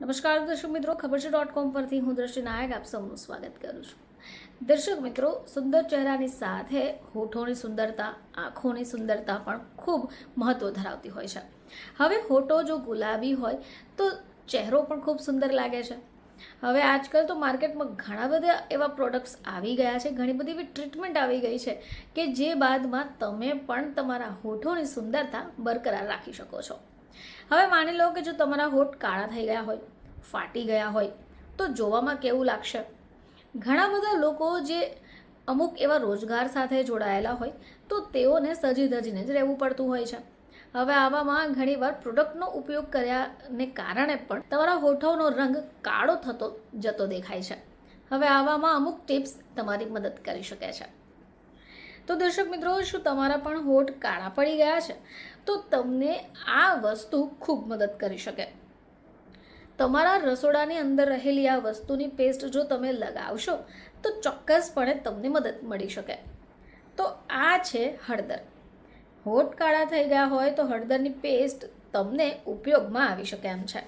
નમસ્કાર, દર્શક મિત્રો, ખબર છે ડોટ કોમ પરથી હું દ્રષ્ટિ નાયક આપ સૌનું સ્વાગત કરું છું. દર્શક મિત્રો, સુંદર ચહેરાની સાથે હોઠોની સુંદરતા, આંખોની સુંદરતા પણ ખૂબ મહત્વ ધરાવતી હોય છે. હવે હોઠો જો ગુલાબી હોય, તો ચહેરો પણ ખૂબ સુંદર લાગે છે. હવે આજકાલ તો માર્કેટમાં ઘણા બધા એવા પ્રોડક્ટ્સ આવી ગયા છે, ઘણી બધી એવી ટ્રીટમેન્ટ આવી ગઈ છે કે જે બાદમાં તમે પણ તમારા હોઠોની સુંદરતા બરકરાર રાખી શકો છો. હવે માની લો કે જો તમારા હોઠ કાળા થઈ ગયા હોય, ફાટી ગયા હોય, તો જોવામાં કેવું લાગશે? ઘણા બધા લોકો જે અમુક એવા રોજગાર સાથે જોડાયેલા હોય, તો તેઓને સજી ધજીને જ રહેવું પડતું હોય છે. હવે આવામાં ઘણીવાર પ્રોડક્ટનો ઉપયોગ કર્યાને કારણે પણ તમારા હોઠોનો રંગ કાળો થતો જતો દેખાય છે. હવે આવામાં અમુક ટિપ્સ તમારી મદદ કરી શકે છે. તો દર્શક મિત્રો, શું તમારા પણ હોઠ કાળા પડી ગયા છે? તો તમને આ વસ્તુ ખૂબ મદદ કરી શકે. તમારા રસોડાની અંદર રહેલી આ વસ્તુની પેસ્ટ જો તમે લગાવશો, તો ચોક્કસપણે તમને મદદ મળી શકે. તો આ છે હળદર. હોઠ કાળા થઈ ગયા હોય તો હળદરની પેસ્ટ તમને ઉપયોગમાં આવી શકે એમ છે.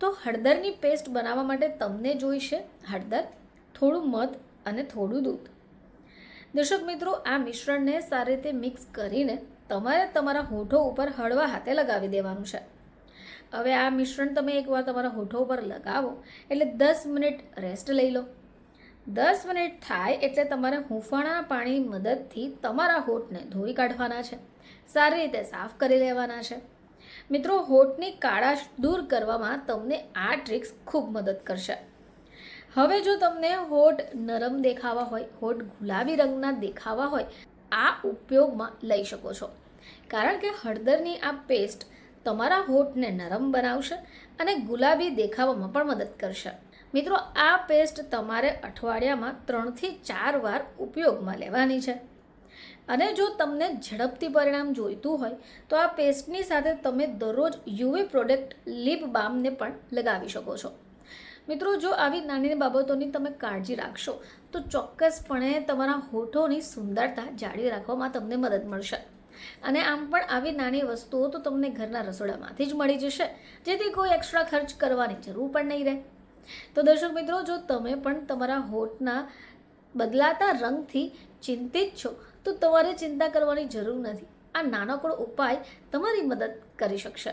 તો હળદરની પેસ્ટ બનાવવા માટે તમને જોઈશે હળદર, થોડું મધ અને થોડું દૂધ. દર્શક મિત્રો, આ મિશ્રણને સારી રીતે મિક્સ કરીને તમારે તમારા હોઠો ઉપર હળવા હાથે લગાવી દેવાનું છે. હવે આ મિશ્રણ તમે એકવાર તમારા હોઠો ઉપર લગાવો, એટલે દસ મિનિટ રેસ્ટ લઈ લો. દસ મિનિટ થાય એટલે તમારે હૂંફાણા પાણીની મદદથી તમારા હોઠને ધોઈ કાઢવાના છે. સારી રીતે સાફ કરી લેવાના છે. મિત્રો, હોઠની કાળાશ દૂર કરવામાં તમને આ ટ્રિક્સ ખૂબ મદદ કરશે. હવે જો તમને હોઠ નરમ દેખાવા હોય, હોઠ ગુલાબી રંગના દેખાવા હોય, આ ઉપયોગમાં લઈ શકો છો. કારણ કે હળદરની આ પેસ્ટ તમારા હોઠને નરમ બનાવશે અને ગુલાબી દેખાવામાં પણ મદદ કરશે. મિત્રો, આ પેસ્ટ તમારે અઠવાડિયામાં ત્રણથી ચાર વાર ઉપયોગમાં લેવાની છે. અને જો તમને ઝડપથી પરિણામ જોઈતું હોય, તો આ પેસ્ટની સાથે તમે દરરોજ યુવી પ્રોડક્ટ લીપ બામને પણ લગાવી શકો છો. મિત્રો, જો આવી નાની બાબતોની તમે કાળજી રાખશો, તો ચોક્કસપણે તમારા હોઠોની સુંદરતા જાળવી રાખવામાં તમને મદદ મળશે. અને આમ પણ આવી નાની વસ્તુઓ તો તમને ઘરના રસોડામાંથી જ મળી જશે, જેથી કોઈ એક્સ્ટ્રા ખર્ચ કરવાની જરૂર પણ નહીં રહે. તો દર્શક મિત્રો, જો તમે પણ તમારા હોઠના બદલાતા રંગથી ચિંતિત છો, તો તમારે ચિંતા કરવાની જરૂર નથી. આ નાનકડો ઉપાય તમારી મદદ કરી શકશે.